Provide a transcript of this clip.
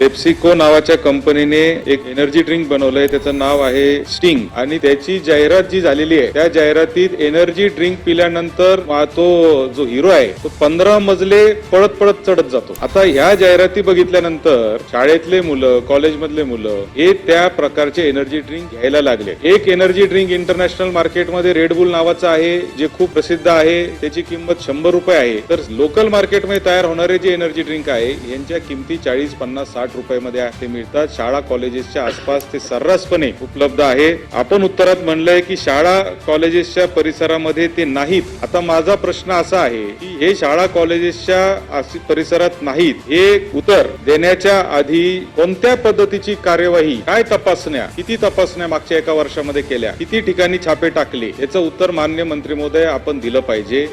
PepsiCo नावाच्या कंपनीने एक एनर्जी ड्रिंक बनवलंय. त्याचं नाव आहे स्टिंग. आणि त्याची जाहिरात जी झालेली आहे त्या जाहिरातीत एनर्जी ड्रिंक पिल्यानंतर तो जो हिरो आहे तो पंधरा मजले पळत पळत चढत जातो. आता ह्या जाहिराती बघितल्यानंतर शाळेतले मुलं कॉलेजमधले मुलं हे त्या प्रकारचे एनर्जी ड्रिंक घ्यायला लागले. एक एनर्जी ड्रिंक इंटरनॅशनल मार्केटमध्ये रेडबुल नावाचं आहे जे खूप प्रसिद्ध आहे. त्याची किंमत शंभर रुपये आहे. तर लोकल मार्केटमध्ये तयार होणारे जे एनर्जी ड्रिंक आहे यांच्या किमती चाळीस पन्नास साठ रुपयामध्ये आहे. ते मिळतात. शाळा कॉलेजेसच्या आसपास ते सर्रासपणे उपलब्ध आहे. आपण उत्तरात म्हणलंय की शाळा कॉलेजेसच्या परिसरामध्ये ते नाहीत. आता माझा प्रश्न असा आहे की हे शाळा कॉलेजेसच्या परिसरात नाहीत. हे उत्तर देण्याच्या आधी कोणत्या पद्धतीची कार्यवाही काय तपासण्या किती तपासण्या मागच्या एका वर्षामध्ये केल्या किती ठिकाणी छापे टाकले याचं उत्तर मान्य मंत्री महोदय आपण दिलं पाहिजे.